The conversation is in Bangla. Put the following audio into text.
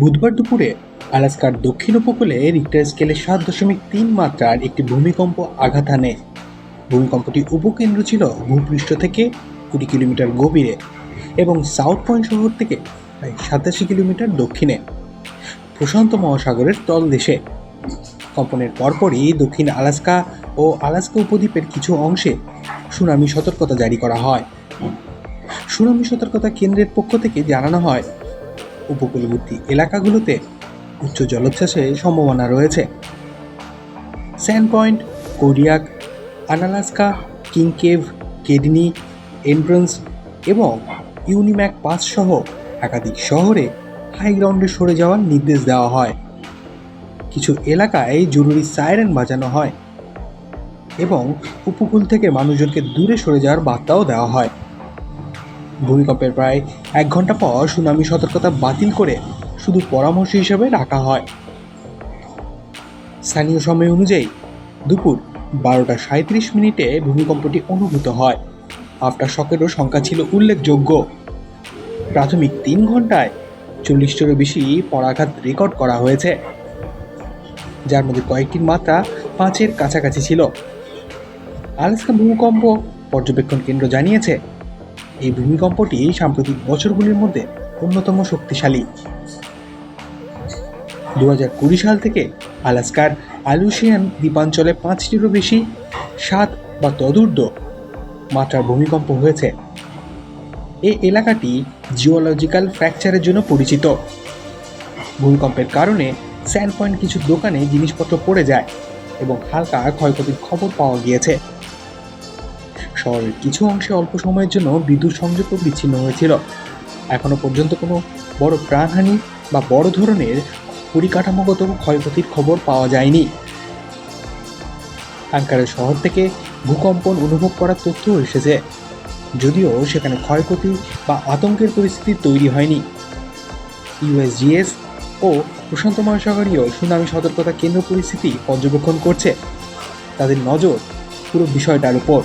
বুধবার দুপুরে আলাস্কার দক্ষিণ উপকূলে রিক্টার স্কেলে সাত দশমিক তিন মাত্রার একটি ভূমিকম্প আঘাত হানে। ভূমিকম্পটি উপকেন্দ্র ছিল ভূপৃষ্ঠ থেকে কুড়ি কিলোমিটার গভীরে এবং সাউথ পয়েন্ট শহর থেকে প্রায় সাতাশি কিলোমিটার দক্ষিণে, প্রশান্ত মহাসাগরের তলদেশে। কম্পনের পরপরই দক্ষিণ আলাস্কা ও আলাস্কা উপদ্বীপের কিছু অংশে সুনামি সতর্কতা জারি করা হয়। সুনামি সতর্কতা কেন্দ্রের পক্ষ থেকে জানানো হয় উপকূলবর্তী এলাকাগুলোতে উচ্চ জলোচ্ছ্বাসের সম্ভাবনা রয়েছে। Sand Point Kodiak, Unalaska, King Cove, কেডনি Entrance এবং ইউনিম্যাক পাস সহ একাধিক শহরে হাই গ্রাউন্ডে সরে যাওয়ার নির্দেশ দেওয়া হয়। কিছু এলাকায় জরুরি সাইরেন বাজানো হয় এবং উপকূল থেকে মানুষজনকে দূরে সরে যাওয়ার বার্তাও দেওয়া হয়। ভূমিকম্পের প্রায় এক ঘণ্টা পর সুনামি সতর্কতা বাতিল করে শুধু পরামর্শ হিসেবে রাখা হয়। স্থানীয় সময় অনুযায়ী দুপুর বারোটা সাঁত্রিশ মিনিটে ভূমিকম্পটি অনুভূত হয়। আফটার শকেরও সংখ্যা ছিল উল্লেখযোগ্য। প্রাথমিক তিন ঘন্টায় চল্লিশটিরও বেশি পরাঘাত রেকর্ড করা হয়েছে, যার মধ্যে কয়েকটির মাত্রা পাঁচের কাছাকাছি ছিল। আলাস্কা ভূমিকম্প পর্যবেক্ষণ কেন্দ্র জানিয়েছে এই ভূমিকম্পটি সাম্প্রতিক বছরগুলির মধ্যে অন্যতম শক্তিশালী। দু হাজার কুড়ি সাল থেকে আলাস্কার আলুশিয়ান দ্বীপাঞ্চলে পাঁচটিরও বেশি সাত বা তদূর্ধ্ব মাত্রার ভূমিকম্প হয়েছে। এই এলাকাটি জিওলজিক্যাল ফ্র্যাকচারের জন্য পরিচিত। ভূমিকম্পের কারণে স্যান্ড পয়েন্ট কিছু দোকানে জিনিসপত্র পড়ে যায় এবং হালকা ক্ষয়ক্ষতির খবর পাওয়া গিয়েছে। শহরের কিছু অংশে অল্প সময়ের জন্য বিদ্যুৎ সংযোগও বিচ্ছিন্ন হয়েছিল। এখনও পর্যন্ত কোনো বড় প্রাণহানি বা বড় ধরনের পরিকাঠামোগত ক্ষয়ক্ষতির খবর পাওয়া যায়নি। আঙ্কারের শহর থেকে ভূকম্পন অনুভব করার তথ্য এসেছে, যদিও সেখানে ক্ষয়ক্ষতি বা আতঙ্কের পরিস্থিতি তৈরি হয়নি। ইউএসজিএস ও প্রশান্ত মহাসাগরীয় সুনামি সতর্কতা কেন্দ্র পরিস্থিতি পর্যবেক্ষণ করছে। তাদের নজর পুরো বিষয়টার উপর।